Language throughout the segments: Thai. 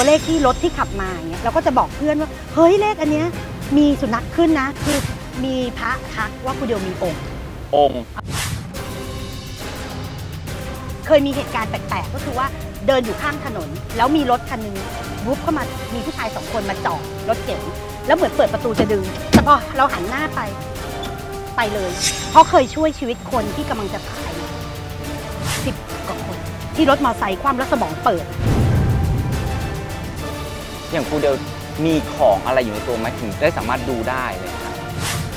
เห็นตัวเลขที่รถที่ขับมาอย่างเงี้ยเราก็จะบอกเพื่อนว่าเฮ้ยเลขอันเนี้ยมีสุนัขขึ้นนะ คือมีพระทักว่าครูเดียวมีองค์ องค์ เคยมีเหตุการณ์แปลกๆ ก็คือว่าเดินอยู่ข้างถนน แล้วมีรถคันหนึงวุบเข้ามามีผู้ชายสองคนมาจอดรถเก๋งแล้วเหมือนเปิดประตูจะดึง แต่พอเราหันหน้าไปไปเลย เพราะเคยช่วยชีวิตคนที่กำลังจะตายสิบกว่าคน ที่รถมอเตอร์ไซค์คว่ำแล้วสมองเปิด อย่างครูเดียวมีของอะไรอยู่ในตัวไหมถึงได้สามารถดูได้เลยครับ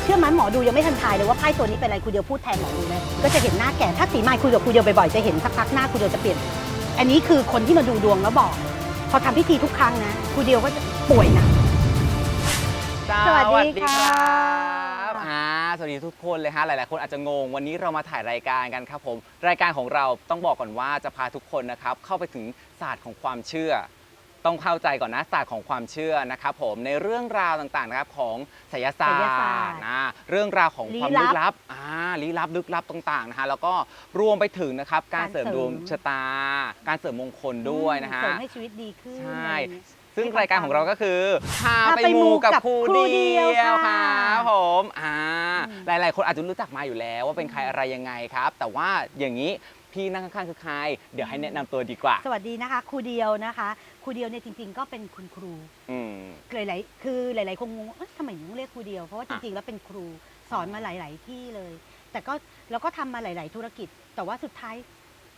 เชื่อไหมหมอดูยังไม่ทันทายเลยว่าไพ่ตัวนี้เป็นอะไรครูเดียวพูดแทนหมอดูเลยก็จะเห็นหน้าแก่ถ้าสีไม้คุยกับครูเดียวบ่อยๆจะเห็นสักพักหน้าครูเดียวจะเปลี่ยน อันนี้คือคนที่มาดูดวงแล้วบอก พอทำพิธีทุกครั้งนะครูเดียวก็จะป่วยหนะสวัสดีค่ะบอ่าสวัสดีทุกคนเลยฮะหลาย ๆ คนอาจจะงง วันนี้เรามาถ่ายรายการกันครับผม รายการของเราต้องบอกก่อนว่าจะพาทุกคนนะครับเข้าไปถึงศาสตร์ของความเชื่อ ต้องเข้าใจก่อนนะศาสตร์ของความเชื่อนะครับผมในเรื่องราวต่างๆนะครับของไสยศาสตไสยร์ศาสตร์นะเรื่องราวของความลี้ลับลึกลับอ่าลี้ลับลึกลับต่างๆนะฮะแล้วก็รวมไปถึงนะครับการการเสริมเสริมดวงชะตา การเสริมมงคลด้วยนะฮะ เสริมให้ชีวิตดีขึ้นใช่ อะไรอย่างเงี้ย ซึ่งรายการของเราก็คือพาพาไปไปมูกับมูกับครูครูเดีเดียวยวคค่ะรับผมอ่าอืมหลายๆ คนอาจจะรู้จักมาอยู่แล้วว่าเป็นใครอะไรยังไงครับ แต่ว่าอย่างนี้ พี่นั่งข้างๆคือใคร เดี๋ยวให้แนะนำตัวดีกว่า สวัสดีนะคะครูเดียวนะคะครูเดียวเนี่ยจริง ๆ ก็เป็นคุณครู อืม หลายๆคือหลาย ๆ คงงงว่าเอ๊ะทำไมถึงต้องเรียกครูเดียว เพราะว่าจริง ๆ แล้วเป็นครูสอนมาหลาย ๆ ที่เลย แต่ก็เราก็ทำมาหลาย ๆ ธุรกิจ แต่ว่าสุดท้าย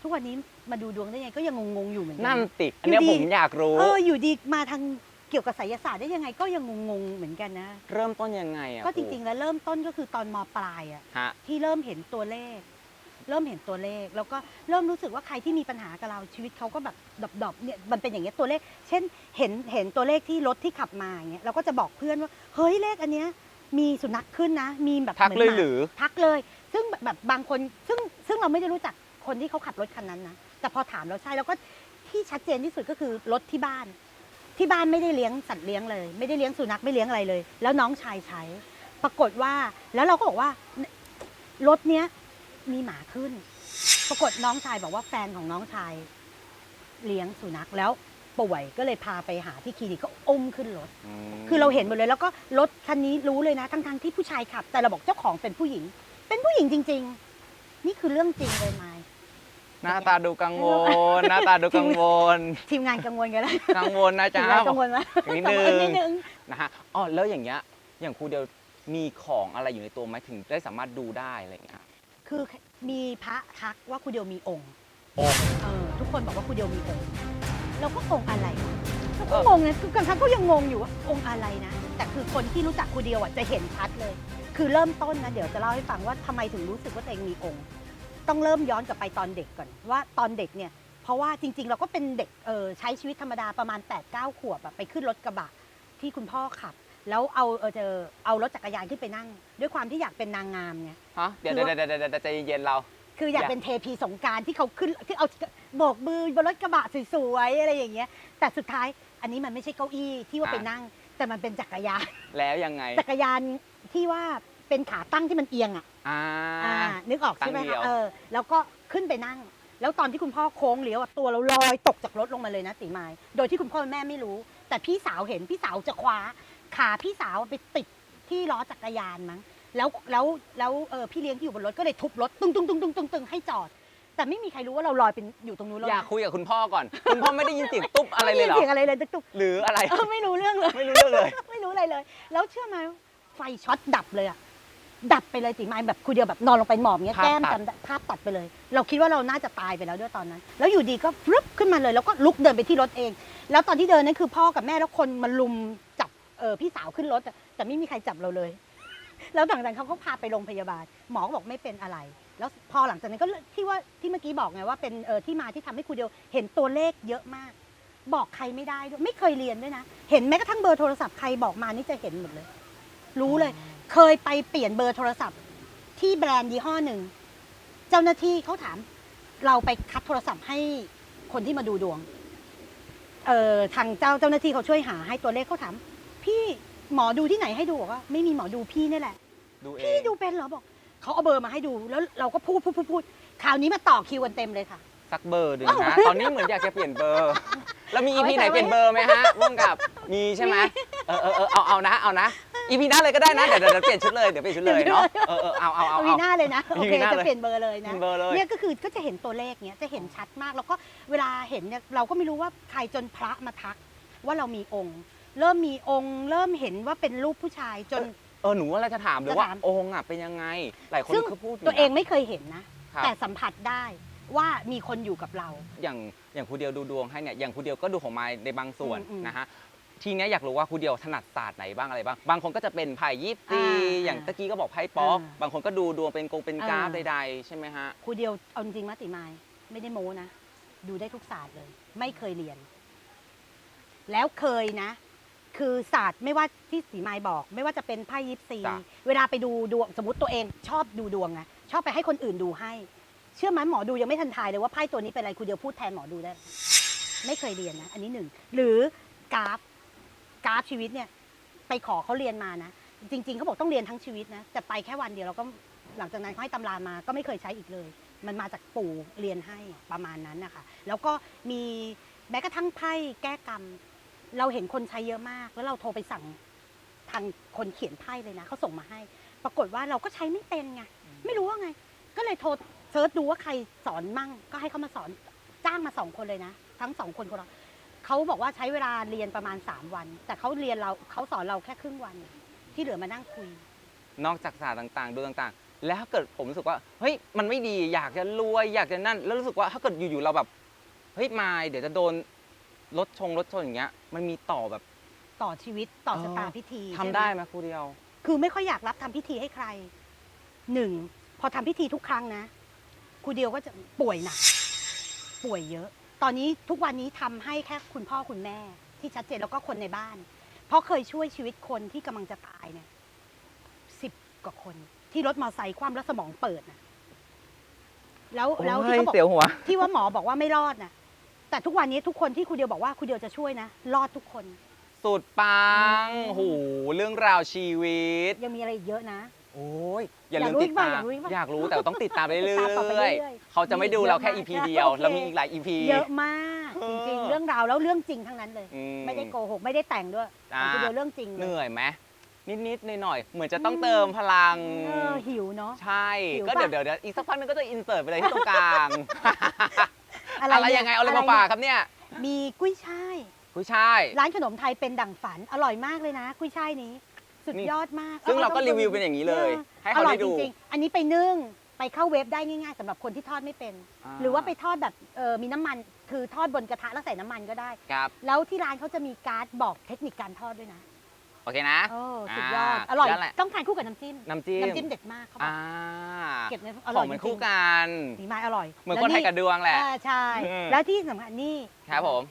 ทุกวันนี้มาดูดวงได้ยังไงก็ยังงง ๆ อยู่เหมือนกั นั่นติอันเนี้ยอยู่ผดีมอยากรู้ เอออยู่ดีมาทางเกี่ยวกับไสยศาสตร์ได้ยังไงก็ยังงง ๆ เหมือนกันนะ เริ่มต้นยังไงอะก็จริง ๆ แล้วเริ่มต้นก็คือตอนมปลายอะๆฮะ ที่เริ่มเห็นตัวเลข เริ่มเห็นตัวเลข แล้วก็เริ่มรู้สึกว่าใครที่มีปัญหากับเราชีวิตเขาก็แบบดอบๆเนี่ยมันเป็นอย่างเงี้ยตัวเลข เช่นเห็นเห็นตัวเลขที่รถที่ขับมาอย่างเงี้ยเราก็จะบอกเพื่อนว่าเฮ้ยเลขอันเนี้ยมีสุนัขขึ้นนะ มีแบบทักมืนเลยมาหรือทักเลย ซึ่งแบบแบบบางคนซึ่งซึ่งเราไม่ได้รู้จักคนที่เขาขับรถคันนั้นนะแต่พอถามเราใช่แล้วก็ที่ชัดเจนที่สุดก็คือรถที่บ้าน ที่บ้านไม่ได้เลี้ยงสัตว์เลี้ยงเลย ไม่ได้เลี้ยงสุนัขไม่เลี้ยงอะไรเลย แล้วน้องชายใช้ ปรากฏว่าแล้วเราก็บอกว่ารถเนี้ย มีหมาขึ้น ปรากฏน้องชายบอกว่าแฟนของน้องชาย เลี้ยงสุนัขแล้วป่วยก็เลยพาไปหาที่คลินิกก็อุ้มขึ้นรถ มคือเราเห็นหมดเลยแล้วก็รถคันนี้รู้เลยนะทั้งๆที่ผู้ชายขับ แต่เราบอกเจ้าของเป็นผู้หญิง เป็นผู้หญิงจริง ๆ นี่คือเรื่องจริงเลยไมายหน้าตาดูกังวล หน้าตาดูกังวล ทีมงานกังวลกันแล้วกังวลนะทีจ๊ะ มงานกังวลไหมนิดนึง กังวลนิดนึง นะฮะอ๋อแล้วอย่างเงี้ยอย่างครูเดียวมีของอะไรอยู่ในตัวไหมถึงได้สามารถดูได้อะไรอย่างเงี้ย คือมีพระทักว่าครูเดียวมีองค์องค์ เออทุกคนบอกว่าครูเดียวมีองค์เราก็องค์อะไรเราก็เอองงนะคือกลางครั้งก็ยังงงอยู่ว่าองค์อะไรนะ แต่คือคนที่รู้จักครูเดียวอะจะเห็นชัดเลย คือเริ่มต้นนะเดี๋ยวจะเล่าให้ฟังว่าทำไมถึงรู้สึกว่าตัวเองมีองค์ ต้องเริ่มย้อนกลับไปตอนเด็กก่อนว่าตอนเด็กเนี่ย เพราะว่าจริง ๆ เราก็เป็นเด็กเออใช้ชีวิตธรรมดาประมาณ8 9ขวบอะไปขึ้นรถกระบะที่คุณพ่อขับ แล้วเอาเออเจอเอารถจักรยานขึ้นไปนั่ง ด้วยความที่อยากเป็นนางงามไง ฮะเดี๋ยวคือเดี๋ยวว่าเดี๋ยวเดี๋ยวใจเย็นๆเรา คืออยากอยากเป็นเทพีสงกรารที่เขาขึ้นที่เอาโบกมือบนรถกระบะสวยๆอะไรอย่างเงี้ย แต่สุดท้ายอันนี้มันไม่ใช่เก้าอี้ที่ว่าไปนั่ง แต่มันเป็นจักรยาน แล้วยังไง จักรยานที่ว่าเป็นขาตั้งที่มันเอียงอะอ่าอ่านึกออกใช่ไหมตั้งเดียวคะเออ แล้วก็ขึ้นไปนั่ง แล้วตอนที่คุณพ่อโค้งเลี้ยวอะตัวเราลอยตกจากรถลงมาเลยนะตีไม้โดยที่คุณพ่อแม่ไม่รู้ แต่พี่สาวเห็นพี่สาวจะคว้า ขาพี่สาวไปติดที่ล้อจักรยานมั้ง แล้วแล้วแล้วเออพี่เลี้ยงที่อยู่บนรถก็เลยทุบรถตึ้งตึ้งตึ้งตึ้งตึ้งตึ้งให้จอด แต่ไม่มีใครรู้ว่าเราลอยเป็นอยู่ตรงนู้นแล้วอยากนะคุยกับคุณพ่อก่อน คุณพ่อไม่ได้ยินเสียงตุ๊บอะไรเลยเหรอม่ด้นเสียงอะไรเลยตุ๊กหรืออะไรๆเออไม่รู้เรื่องเลย ไม่รู้เรื่องเลย ไม่รู้อะไรเลย แล้วเชื่อไหมไฟช็อตดับเลยอะดับไปเลยตีไม้แบบคูเดียวแบบนอนลงไปหมอบเงี้ยภาพแก้มตัด จำได้ภาพตัดไปเลย เราคิดว่าเราน่าจะตายไปแล้วด้วยตอนนั้น แล้วอยู่ดีก็ฟลุปขึ้นมาเลย แล้วก็ลุกเดินไปที่รถเอง แล้วตอนที่เดินนั่นคือพ่อกับแม่แล้วคนมาลุมจับเออพี่สาวขึ้นรถอะแต่ไม่มีใครจับเราเลย แล้วหลังจากนั้นเขาก็พาไปโรงพยาบาล หมอก็บอกไม่เป็นอะไร แล้วพอหลังจากนั้นก็ที่ว่าที่เมื่อกี้บอกไงว่าเป็นเออที่มาที่ทำให้ครูเดียวเห็นตัวเลขเยอะมาก บอกใครไม่ได้ด้วยไม่เคยเรียนด้วยนะ เห็นแม้กระทั่งเบอร์โทรศัพท์ใครบอกมานี่จะเห็นหมดเลย รู้เลย เคยไปเปลี่ยนเบอร์โทรศัพท์ ที่แบรนด์ยี่ห้อหนึ่ง เจ้าหน้าที่เขาถาม เราไปคัดโทรศัพท์ให้คนที่มาดูดวงเอ่อทางเจ้าเจ้าหน้าที่เขาช่วยหาให้ตัวเลขเขาถามพี่ หมอดูที่ไหนให้ดูบอกว่าไม่มีหมอดูพี่นี่แหละ ดูเอพี่งดูเป็นเหรอบอกเขาเอาเบอร์มาให้ดูแล้วเราก็พูดพูดพูดพูดคราวนี้มาต่อคิวกันเต็มเลยค่ะสสักเบอร์หนึ่งฮะตอนนี้เหมือนอยากจะเปลี่ยนเบอร์ แล้วมีอีพีไหนเปลี่ยนเบอร์ไหมฮะร่วมกับมีใช่ไหมเออเออเออเอาเอานะเอานะอีพีหน้าเลยก็ได้นะเดี๋ยวเดี๋ยวเดี๋ยวเปลี่ยนชุดเลยเดี๋ยวเปลี่ยนชุดเลยเนาะเออเออเอาเอาเอาเอา วีเอาหน้าเลยนะโอวีเคหน้าจะเลยเปลี่ยนเบอร์เลยนะเปลี่ยนเบอร์เลยเนี่ยก็คือก็จะเห็นตัวเลขเนี้ยจะเห็นชัดมากแล้วก็เวลาเห็นเนี่ยเราก็ไม่รู้ว่าใครจนพระมาทักว่าเรามีองค์ เริ่มมีองค์ เริ่มเห็นว่าเป็นรูปผู้ชายจน เออหนูว่าเราจะถามเลยว่าจะถาม องค์อะเป็นยังไง หลายคนซึ่งก็พูดยู่ตัวเองไม่เคยเห็นนะ ครับ แต่สัมผัสได้ว่ามีคนอยู่กับเรา อย่างอย่างครูเดียวดูดวงให้เนี่ยอย่างครูเดียวก็ดูของไม้ในบางส่วนอืมอืมนะฮะทีเนี้ยอยากรู้ว่าครูเดียวถนัดศาสตร์ไหนบ้างอะไรบ้างบางคนก็จะเป็นไพ่ยิปซีอ่าอย่างตะกี้ก็บอกไพ่ป๊อกอ่าบางคนก็ดูดวงเป็นกงเป็นกราฟอ่า ใดๆใช่ไหมฮะครูเดียวเอาจริงๆมาติมายไม่ได้โม้นะ ดูได้ทุกศาสตร์เลย ไม่เคยเรียน แล้วเคยนะ คือศาสตร์ไม่ว่าที่สีมายบอก ไม่ว่าจะเป็นไพ่ยิปซี จ้ะ เวลาไปดูดวงสมมติตัวเองชอบดูดวงนะชอบไปให้คนอื่นดูให้ เชื่อไหมหมอดูยังไม่ทันทายเลยว่าไพ่ตัวนี้เป็นอะไรครูเดียวพูดแทนหมอดูได้ ไม่เคยเรียนนะ อันนี้หนึ่งหรือกราฟกราฟชีวิตเนี่ย ไปขอเขาเรียนมานะ จริง ๆเขาบอกต้องเรียนทั้งชีวิตนะแต่ไปแค่วันเดียวเราก็หลังจากนั้นเขาให้ตำรามาก็ไม่เคยใช้อีกเลย มันมาจากปู่เรียนให้ประมาณนั้นนะคะแล้วก็มีแม้กระทั่งไพ่แก้กรรม เราเห็นคนใช้เยอะมาก แล้วเราโทรไปสั่งทางคนเขียนไพ่เลยนะเขาส่งมาให้ ปรากฏว่าเราก็ใช้ไม่เป็นไงไม่รู้ว่าไง ก็เลยโทรเซิร์ชดูว่าใครสอนมั่ง ก็ให้เขามาสอนจ้างมาสองคนเลยนะ ทั้งสองคนคนละเขาบอกว่าใช้เวลาเรียนประมาณ 3 วัน แต่เขาเรียนเราเขาสอนเราแค่ครึ่งวัน ที่เหลือมานั่งคุย นอกจากศาสตร์ต่างๆ ดูต่างๆ แล้วถ้าเกิดผมรู้สึกว่าเฮ้ยมันไม่ดีอยากจะรวยอยากจะนั่น แล้วรู้สึกว่าถ้าเกิดอยู่ๆเราแบบเฮ้ยมายเดี๋ยวจะโดน รถชงรถชนอย่างเงี้ยมันมีต่อแบบ ต่อชีวิตต่อเออชะตาพิธีทำใช่หมได้ไหมครูเดียว คือไม่ค่อยอยากรับทำพิธีให้ใครหนึ่งพอทำพิธีทุกครั้งนะครูเดียวก็จะป่วยหนักป่วยเยอะ ตอนนี้ทุกวันนี้ทำให้แค่คุณพ่อคุณแม่ ที่ชัดเจนแล้วก็คนในบ้าน เพราะเคยช่วยชีวิตคนที่กำลังจะตายเนี่ยสิบกว่าคน ที่รถมอเตอร์ไซค์คว่ำแล้วสมองเปิดนะแล้วแล้วที่เขาบอกเสียวหัวที่ว่าหมอบอกว่าไม่รอดนะ แต่ทุกวันนี้ทุกคนที่ครูเดียวบอกว่าครูเดียวจะช่วยนะ รอดทุกคน สุดปังอืมโหเรื่องราวชีวิต ยังมีอะไรอีกเยอะนะ โอ้ยอย่าอยาลืกมรู้ติดตามอีกป่ะอยากรู้อีกป่ะอยากรู้แต่ต้องติดตามไปติเรื่ดตามต่อไปอยเรื่อยๆเขาจะไม่ดูเราแค่ มี EP เยอะมากเดียว โอเค แล้วมีอีกหลาย EP เยอะมากเอจอริงๆ เรื่องราวแล้วเรื่องจริงทั้งนั้นเลย อื ไม่ได้โกหกไม่ได้แต่งด้วยอ่าแต่คือเดียวเรื่องจริงเหเลยนื่อยไหมนิดๆหน่อยๆเหมือนจะต้องอืมเติมพลัง เออหิวเนาะ ใช่ หิวก็ปะเดี๋ยวเดี๋ยวเดี๋ยวอีกสักพักนึงก็จะอินเสิร์ตไปเลยที่ตรงกลาง อะไรอะไรเนี่ยังไงเอาอะไรมานี่ฝากครับเนี่ยมีกุ้ยช่าย กุ้ยช่าย ร้านขนมไทยเป็นดั่งฝันอร่อยมากเลยนะ กุ้ยช่ายนี้ สุดนี่ยอดมากซึ่งเราก็ต้องรีวิวเป็นอย่างนี้เลยออให้เขาอร่อยได้ดูจริงๆอันนี้ไปนึ่งไปเข้าเว็บได้ง่ายๆสำหรับคนที่ทอดไม่เป็น หรือว่าไปทอดแบบเออมีน้ำมันคือทอดบนกระทะแล้วใส่น้ำมันก็ได้ครับแล้วที่ร้านเขาจะมีการ์ดบอกเทคนิคการทอดด้วยนะ โอเคนะโอ้สุดยอดอ่าอร่อยนั่นแหละต้องทานคู่กับน้ำจิ้ม น้ำจิ้มน้ำจิ้มเด็ดมากเขาบออ่ากเก็บในอขร่อองยมันจริคู่งกันๆสีไม้อร่อยเหมือนคนไทยกับดวงแหละ อ่าใช่ อืม แล้วที่สำคัญนี่ครับผม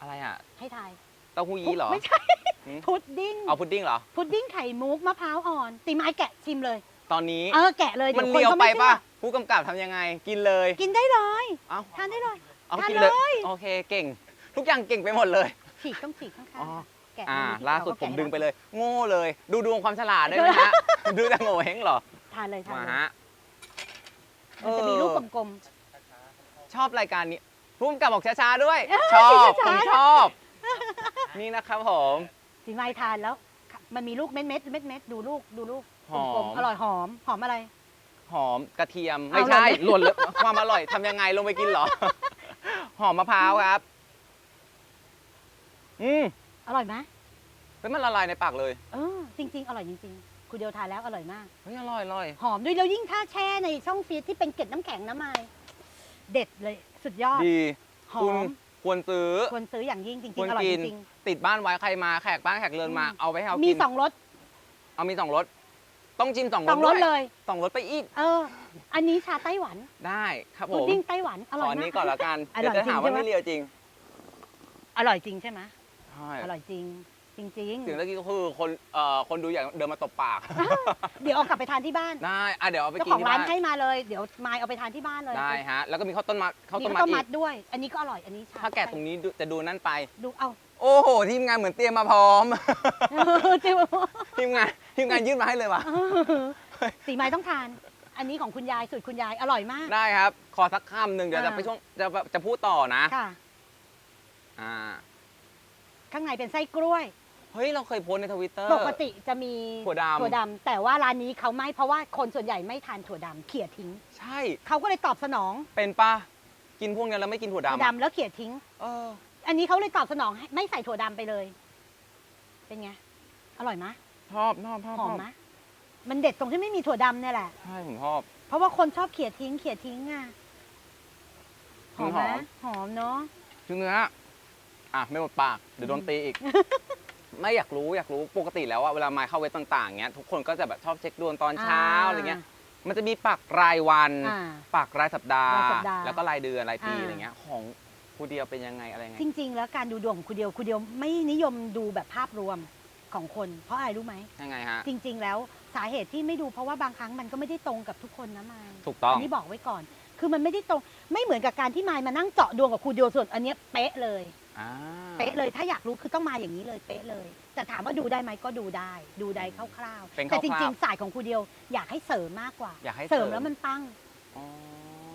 อะไรอะให้ทายเต้าหู้ยี้เหรอ ไม่ใช่ หืม พุดดิ้ง เอาพุดดิ้งเหรอ พุดดิ้งไข่มุกมะพร้าวอ่อน ตีไม้แกะชิมเลย ตอนนี้เออแกะเลยมันเดี๋ยวคนเลียวเขาไปไม่เชื่ป่ะอผู้กำกับทำยังไง กินเลยกินได้เลย เอ้าทานได้เลย เอาทานกินเลย เลย โอเคเก่ง ทุกอย่างเก่งไปหมดเลย ฉีกต้องฉีกข้างอ๋อๆ แกะอ่าเลยที่ล่าสุดเอผมแกะดึงไปเลย โง่เลย ดูดวงความฉลาดได้ไหมฮะ ดูแต่โง่เฮงเหรอทานเลยทานมาเลยฮะมันจะมีเออลูกกลม ชอบรายการนี้ผู้กำกับบอกช้าๆด้วย เออชอบช้าๆ ผมชอบ นี่นะครับผม ๆสีไม้ทานแล้วมันมีลูกเม็ดเม็ดเม็ดเม็ดๆดูลูกดูลูกหอม กลมๆอร่อยหอมหอมอะไร หอมกระเทียมเอาไม่ใช่หล่นเลยหล่นเลยความอร่อยทำยังไงลงไปกินเหรอ หอมมะพร้าวครับ อืม อร่อยไหมเฮ้ยมันละลายในปากเลย เออจริง ๆ อร่อยจริงๆคุณเดียวทานแล้วอร่อยมาก เฮ้ยอร่อยอร่อย หอมด้วยแล้วยิ่งถ้าแช่ในช่องฟรีซที่เป็นเกล็ดน้ำแข็งน้ำไม้เด็ดเลยสุดยอด ดีหอคุณมควรซื้อ ควรซื้ออย่างยิ่งจริง ควรๆ อร่อยกิจนริงติดบ้านไว้ใครมาแขกบ้านแขกเรือนมาอืมเอาไปให้เขาๆมีกินสองรสเอามีสองรสต้องจิ้มสองรสสองรสด้วยเลย สองรสไปอีกเออ อันนี้ชาไต้หวันได้ครับผพุดมดิ้งไต้หวันอขร่ออยอันมานี้ก ก่อนละกัน อร่เดี๋ยอวยจะหาจริงว่าใช่ไหม ไม่เลียวจริง อร่อยจริงใช่ไหม ใช่อร่อยจริง จริงเสียงเมื่อกี้ก็คือคนเอ่อคนดูอย่างเดินมาตบปากๆเดี๋ยวเอากลับไปทานที่บ้านได้อะเดี๋ยวเอาไปเจ้ากินของที่ร้านบ้านให้มาเลย เดี๋ยวมายเอาไปทานที่บ้านเลยได้ฮะ แล้วก็มีข้าวต้นมัดข้าวมีต้นข้าวมัดต้มมัอีดกด้วย อันนี้ก็อร่อยอันนี้ชาถ้าแกะตรงนี้ดูจะดูนั่นไป ดูเอา โอ้โหทีมงานเหมือนเตรียมมาพร้อมเออเจ้าทีมงานทีมงานยื่นมาให้เลยว่ะสีไม้ต้องทานอันอันนี้ของคุณยายสูตรคุณยายอร่อยมาก ได้ครับ ขอสักคำหนึ่งเดี๋ยวจะอ่าไปช่วงจะจะพูดต่อนะ ค่ะอ่าข้างในเป็นไส้กล้วย เฮ้ย เราเคยโพสต์ในทวิตเตอร์ ปกติจะมีถั่วดำถั่วดำแต่ว่าร้านนี้เขาไม่เพราะว่าคนส่วนใหญ่ไม่ทานถั่วดำเขี่ยทิ้ง ใช่ เขาก็เลยตอบสนองเป็นปะกินพวกเนี้ยแล้วไม่กินถั่วถั่วดำอะดำแล้วเขี่ยทิ้ง เออ อันนี้เขาเลยตอบสนองให้ไม่ใส่ถั่วดำไปเลย เป็นไง อร่อยไหมชอบชอบชอบหอชมอบไหมมันเด็ดตรงที่ไม่มีถั่วดำเนี่ยแหละ ใช่ผมชอบ เพราะว่าคนชอบเขี่ยทิ้งเขี่ยทิ้งอะหอมไหมหอมหอมเนาะชื่อเนื้อ อะไม่หมดปากเดี๋ยวโดนตีอีก ไม่อยากรู้อยากรู้ปกติแล้วอะเวลามาเข้าเว็บต่างๆเงี้ยทุกคนก็จะแบบชอบเช็คดวงตอนเช้าอะไรเงี้ยมันจะมีปักรายวัน อ่าปักรายสัปดาห์ รายสัปดาห์แล้วก็รายเดือนรายปีอ่า อะไรเงี้ยของคูเดียวเป็นยังไงอะไรไงจริง ๆ แล้วการดูดวงของคุณเดียวคุณเดียวไม่นิยมดูแบบภาพรวมของคน เพราะอะไรรู้ไหม ยังไงฮะ จริง ๆ แล้วสาเหตุที่ไม่ดูเพราะว่าบางครั้งมันก็ไม่ได้ตรงกับทุกคนนะมายถูกต้องอันนี้บอกไว้ก่อน คือมันไม่ได้ตรงไม่เหมือนกับการที่มายมานั่งเจาะดวงกับครูเดียวส่วนอันเนี้ยเป๊ะเลย อ่าเป๊ะเลยถ้าอยากรู้คือต้องมาอย่างนี้เลยเป๊ะเลย แต่ถามว่าดูได้ไหมก็ดูได้ ดูได้คร่าวเป็นๆแต่จคร่าวๆริงๆสายของครูเดียวอยากให้เสริมมากกว่า อยากให้เสริม เสริมแล้วมันปังอ๋อ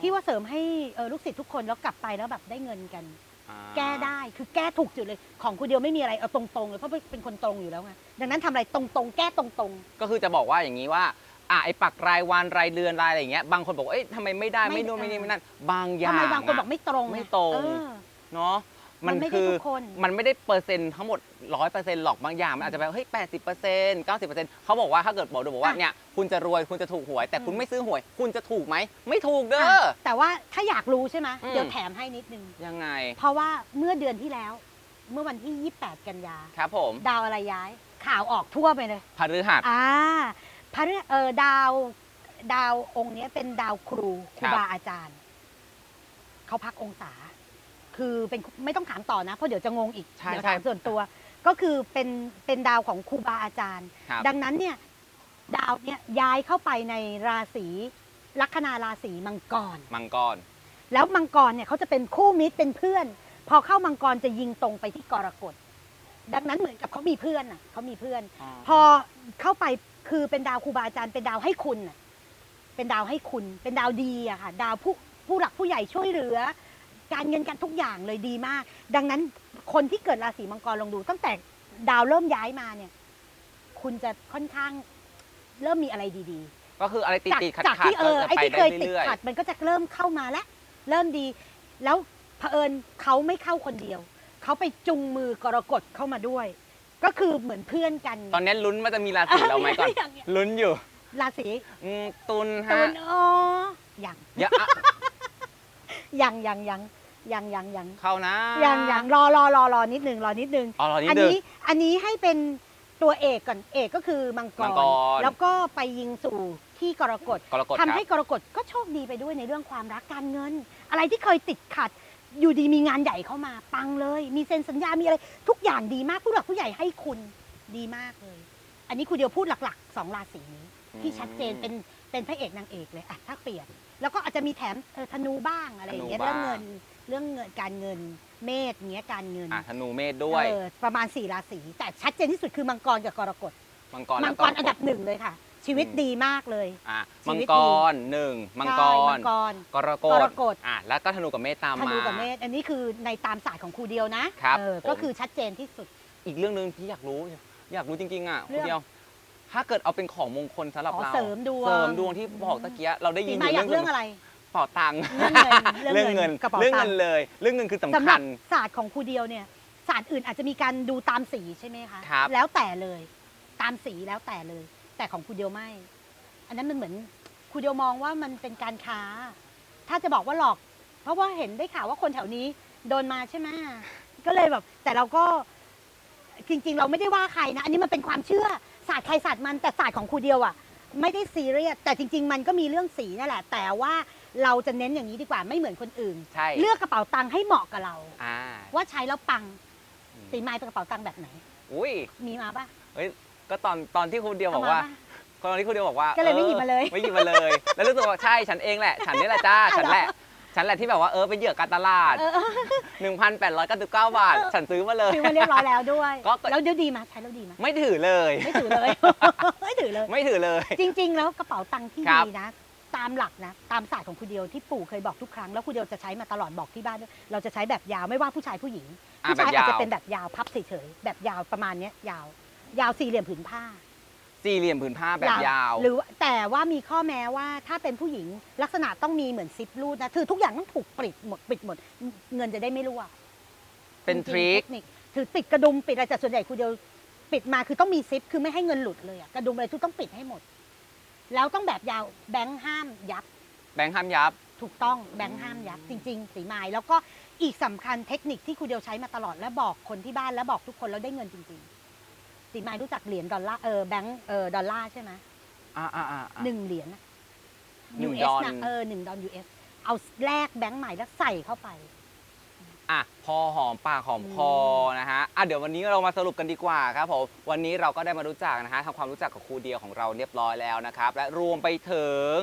ที่ว่าเสริมให้เออลูกศิษย์ทุกคนแล้วกลับไปแล้วแบบได้เงินกัน อ่าแก้ได้คือแก้ถูกจุดเลยของครูเดียวไม่มีอะไรเอาตรงๆเลยเพราะเป็นคนตรงอยู่แล้วไงดังนั้นทำอะไรตรงๆ แก้ตรงๆ ก็คือจะบอกว่าอย่างนี้ว่าอะไอ้ปักรายวันรายเดือนรายอะไรอย่างเงี้ยบางคนบอกว่าเอ้ยทำไมไม่ได้ไม่ไม่นู่นไม่นี่อ่าไม่นั่นบางอย่าทำงไมบางคนบอกอะไม่ตรงไม่งตรง เออ เนาะ มัมันนไม่ได้คือทุกคนมันไม่ได้เปอร์เซ็นต์ทั้งหมดร้อยเปอร์เซ็นต์หรอกบางอย่าง มันอาจจะแบบเฮ้ยแปดสิบเปอร์เซ็นต์เก้าสิบเปอร์เซ็นต์เขาบอกว่าถ้าเกิดบอกดูบอกว่าอะเนี่ยคุณจะรวยคุณจะถูกหวย แต่คุณอืมไม่ซื้อหวย คุณจะถูกไหมไม่ถูกเด้ออะแต่ว่าถ้าอยากรู้ใช่ไหมอืมเดี๋ยวแถมให้นิดนึงยังไง เพราะว่าเมื่อเดือนที่แล้ว เมื่อวันที่ 28 กันยาครับผม ดาวอะไรย้าย ข่าวออกทั่วไปเลยพฤหัสอ่าพระฤเออดาวดาวองค์เนี้ยเป็นดาวครูครูครับบาอาจารย์เขาพักองศา คือเป็นไม่ต้องถามต่อนะ เพราะเดี๋ยวจะงงอีกใช่เดี๋ยวใช่ถามส่วนตัว ก็คือเป็นเป็นดาวของครูบาอาจารย์ ครับ ดังนั้นเนี่ยดาวเนี่ยย้ายเข้าไปในราศีลัคนาราศีมังกร มังกร แล้วมังกรเนี่ยเขาจะเป็นคู่มิตรเป็นเพื่อน พอเข้ามังกรจะยิงตรงไปที่กรกฎดังนั้นเหมือนกับเขามีเพื่อนน่ะเขามีเพื่อน พอเข้าไปคือเป็นดาวครูบาอาจารย์เป็นดาวให้คุณน่ะเป็นดาวให้คุณ เป็นดาวดีอะค่ะ ดาวผู้ผู้หลักผู้ใหญ่ช่วยเหลือ การเงินการทุกอย่างเลยดีมาก ดังนั้นคนที่เกิดราศีมังกรลองดู ตั้งแต่ดาวเริ่มย้ายมาเนี่ย คุณจะค่อนข้างเริ่มมีอะไรดีๆก็คืออะไรติดจากติดขัดจากขัดที่เออก็ไอ้จะไปที่ได้เคยติดเรื่อยขัดมันก็จะเริ่มเข้ามาแล้วเริ่มดี แล้วเผอิญเขาไม่เข้าคนเดียว เขาไปจุงมือกรกฎเข้ามาด้วย ก็คือเหมือนเพื่อนกันๆตอนนี้ลุ้นว่าจะมีราศีเราไหมก่อนย่างเงี้ยลุ้นอยู่ราศีอืมตุลตุฮะลอ๋อยังอย่าอะยังยังยัง ยังยังยังเข้านะ ยังยังรอรอรอรอนิดนึงรอนิดนึงอ๋อรอนิอัดนึง นี้อันนี้ให้เป็นตัวเอกก่อนเอกก็คือมังกมัรงกรแล้วก็ไปยิงสู่ที่กรกฎกรกฎคทำรับให้กรกฎก็โชคดีไปด้วยในเรื่องความรักการเงิน อะไรที่เคยติดขัด อยู่ดีมีงานใหญ่เข้ามาปังเลย มีเซ็นสัญญามีอะไรทุกอย่างดีมากผู้หลักผู้ใหญ่ให้คุณดีมากเลย อันนี้คุณเดียวพูดหลักๆสองราศีนี้ที่ชัดเจนเป็นเป็นพระเอกนางเอกเลยอะถ้าเปรียบ แล้วก็อาจจะมีแถมเออธนูบ้างอะไรอย่างเงี้ยธนูเรื่องบ้างเงินเรื่องเงินการเงินเมษเงี้ยการเงินอะธนูเมษด้วย เออประมาณสี่ราศีแต่ชัดเจนที่สุดคือมังกรกับกรกฎมังกรมัและงกรอันดับหนึ่งเลยค่ะ ชีวิตอืมดีมากเลยอะชีมังวิตกดีรหนึ่งมังกใช่รมังกร กรกกรฎกฎ อะแล้วก็ธนูกับเมษตามธมา นูกับเมษอันนี้คือในตามศาสตร์ของครูเดียวนะครับเออผม ก็คือชัดเจนที่สุด อีกเรื่องหนึ่งที่อยากรู้ อยากรู้จริงๆอะเรื่องคุณเดียว ถ้าเกิดเอาเป็นของมงคลสำหรับอ๋อเราเสริมดวง เสริมดวงที่บอกตะเกียเราได้ยิสีนอมายู่อยากเรื่องอะไรเป่าตังค์เรื่องเงินเรื่องเงินกระเป๋าเรื่องตัเงิงนค์เลย เรื่องเงินคือสำสำหคัรัญบศาสตร์ของครูเดียวเนี่ยศาสตร์อื่นอาจจะมีการดูตามสีใช่ไหมคะครับ แล้วแต่เลยตามสีแล้วแต่เลย แต่ของครูเดียวไม่ อันนั้นมันเหมือนครูเดียวมองว่ามันเป็นการค้า ถ้าจะบอกว่าหลอก เพราะว่าเห็นได้ข่าวว่าคนแถวนี้โดนมาใช่ไหมก็เลยแบบ แต่เราก็จริง ๆ เราไม่ได้ว่าใครนะ อันนี้มันเป็นความเชื่อ ศาสตร์ใครศาสตร์มันแต่ศาสตร์ของครูเดียวอะไม่ได้ซีเรียสแต่จริง ๆ มันก็มีเรื่องสีนั่นแหละ แต่ว่าเราจะเน้นอย่างนี้ดีกว่าไม่เหมือนคนอื่น ใช่เลือกกระเป๋าตังค์ให้เหมาะกับเรา อ่าว่าใช้แล้วปังสีไม้เป็นกระเป๋าตังค์แบบไหน อุ้ยมีมาปะก็ตอนตอนที่ครูเดียวบอกว่า เมปะ ตอนที่ครูเดียวบอกว่าก็เลยไม่หยิบมาเลยไม่หยิบมาเลย แล้วรู้สึกว่าใช่ฉันเองแหละ ฉันนี่แหละจ้า ฉันแหละ ฉันแหละที่แบบว่าเออเป็นเหยื่อการตลาด เออ1,899 บาท ฉันซื้อมาเลยซื้อมาเรียบร้อยแล้วด้วย ก็ แล้วเดี๋ยวดีมาใช้แล้วดีมาไม่ถือเลย ไม่ถือเลย ไม่ถือเลย ไม่ถือเลย จริง ๆ แล้วกระเป๋าตังค์ที่ครับดีนะตตามหลักนะ ตามศาสตร์ของครูเดียวที่ปู่เคยบอกทุกครั้งแล้วครูเดียวจะใช้มาตลอดบอกที่บ้านด้วยเราจะใช้แบบยาวไม่ว่าผู้ชายผู้หญิง อะผู้ชายแบบยาว อาจจะเป็นแบบยาวพับเฉยๆแบบยาวประมาณเนี้ยยาว ยาวสี่เหลี่ยมผืนผ้า สี่เหลี่ยมผืนผ้าแบบยาว หรือแต่ว่ามีข้อแม้ว่าถ้าเป็นผู้หญิงลักษณะต้องมีเหมือนซิปรูดนะคือทุกอย่างต้องถูกปิดหมดปิดหมด เงินจะได้ไม่รั่วเป็นจทริริงคๆเทคนิคถือปิดกระดุมปิดอะไรแต่ส่วนใหญ่ครูเดียวปิดมาคือต้องมีซิปคือไม่ให้เงินหลุดเลยอะกระดุมอะไรทุกต้องปิดให้หมด แล้วต้องแบบยาวแบงค์ห้ามยับ แบงค์ห้ามยับ ถูกต้องแบงค์ห้ามยับ จริง ๆ สีไม้แล้วก็อีกสำคัญเทคนิคที่ครูเดียวใช้มาตลอดและบอกคนที่บ้านและบอกทุกคนแล้วได้เงินจริง ๆ สีไม้รู้จักเหรียญดอลลาร์เออแบงค์เออดอลลาร์ใช่ไหมอ่าอ่าอ่าอ่าหนึ่งเหรียญนะหนึ่ง US ดอล นะเออหนึ่งดอล US เอาแลกแบงค์ใหม่แล้วใส่เข้าไป อะ พอหอมปากหอมอืมคอนะฮะอะเดี๋ยววันนี้เรามาสรุปกันดีกว่าครับผมวันนี้เราก็ได้มารู้จักนะฮะทำความรู้จักกับครูเดียวของเราเรียบร้อยแล้วนะครับและรวมไปถึง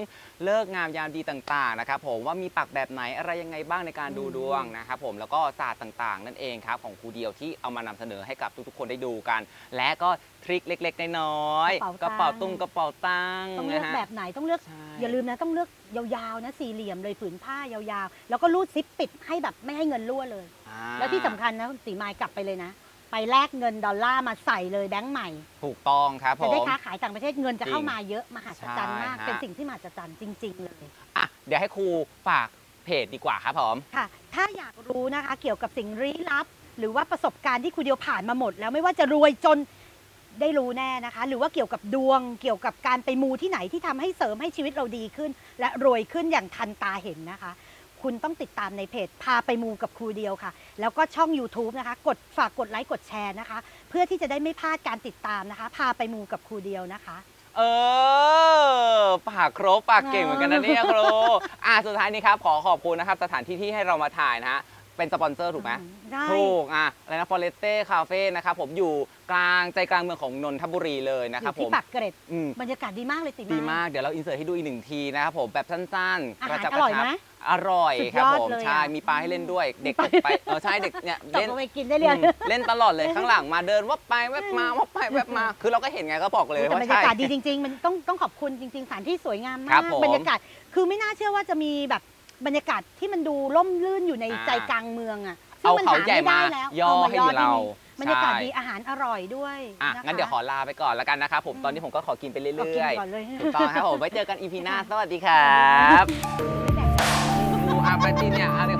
เลิกงามยามดีต่างๆนะครับผมว่ามีปักแบบไหนอะไรยังไงบ้างในการดูดวงนะครับผมแล้วก็ศาสตร์ต่างๆ นั่นเองครับของครูเดียวที่เอามานำเสนอให้กับทุกๆ คนได้ดูกัน และก็ทริคเล็กๆน้อยๆกระเป๋าตังค์ตุ้งกระเป๋าตังค์ต้องเลือกนะฮะแบบไหนต้องเลือกใช่อย่าลืมนะต้องเลือกยาวๆนะสี่เหลี่ยมเลยผืนผ้ายาวๆ แล้วก็รูดซิปปิดให้แบบไม่ให้เงินรั่วเลยอ่าแล้วที่สำคัญนะสีไม้กลับไปเลยนะ ไปแลกเงินดอลลาร์มาใส่เลยแบงค์ใหม่ ถูกต้องครับผจะได้ม ค้าขายต่างประเทศเงินจะเข้าจริงมาเยอะมหัศจรรย์มาก ใช่ฮะ เป็นสิ่งที่มหัศจรรย์จริง ๆ เลย อะเดี๋ยวให้ครูฝากเพจดีกว่าครับผม ค่ะ ถ้าอยากรู้นะคะเกี่ยวกับสิ่งลี้ลับ หรือว่าประสบการณ์ที่ครูเดียวผ่านมาหมด แล้วไม่ว่าจะรวยจนได้รู้แน่นะคะ หรือว่าเกี่ยวกับดวง เกี่ยวกับการไปมูที่ไหนที่ทำให้เสริมให้ชีวิตเราดีขึ้น และรวยขึ้นอย่างทันตาเห็นนะคะ คุณต้องติดตามในเพจ พาไปมูกับครูเดียวค่ะ แล้วก็ช่อง YouTube นะคะ กดฝากกดไลค์กดแชร์นะคะ เพื่อที่จะได้ไม่พลาดการติดตามนะคะ พาไปมูกับครูเดียวนะคะ เออปากครบปากเก่งเหมือนกันนะเนี่ยครูอะสุดท้ายนี้ครับขอขอบคุณนะครับสถานที่ที่ให้เรามาถ่ายนะฮะเป็นสปอนเซอร์ถูกไหมได้ถูกอะอะไรนะฟอเรสเต้คาเฟ่นะครับผมอยู่กลางใจกลางเมืองของนนทบุรีเลยนะอครับยู่ผที่มปากเกร็ดอืมบรรยากาศดีมากเลยติดีมากเดี๋ยวเราอินเสิร์ตให้ดูอีกหนึ่งทีนะครับผมแบบสั้นๆอาหารจะอร่อยไหม อร่อยสุดครับยอดผมเลยอะ ใช่มีปลาให้เล่นด้วย เด็กตกไปเออใช่เด็กเนี่ยตกเล่น ลงไปกินได้เรียนอืมเล่นตลอดเลยข้างหลังมาเดินวับไปแวบมาวับไปแวบมา คือเราก็เห็นไงก็บอกเลยแต่ว่าบรรใช่ยากาศดีจริง ๆ มันต้องต้องขอบคุณจริง ๆสถานที่สวยงามครัมาบกผมบรรยากาศคือไม่น่าเชื่อว่าจะมีแบบบรรยากาศที่มันดูร่มรื่นอยู่ในอ่า ใจกลางเมืองอะซึ่เอางมันเขาหาใหญ่ไม่มาได้แล้วย่อเอามาให้ย่อเราที่นี่บรรยากาศใช่ดีอาหารอร่อยด้วยอะนะคะงั้นเดี๋ยวขอลาไปก่อนแล้วกันนะครับผมอืมตอนนี้ผมก็ขอกินไปเรื่เอากินอยก่อนเลย ๆถูกต้องครับผมไว้เจอกันอีพีหน้าสวัสดีครับ ไม่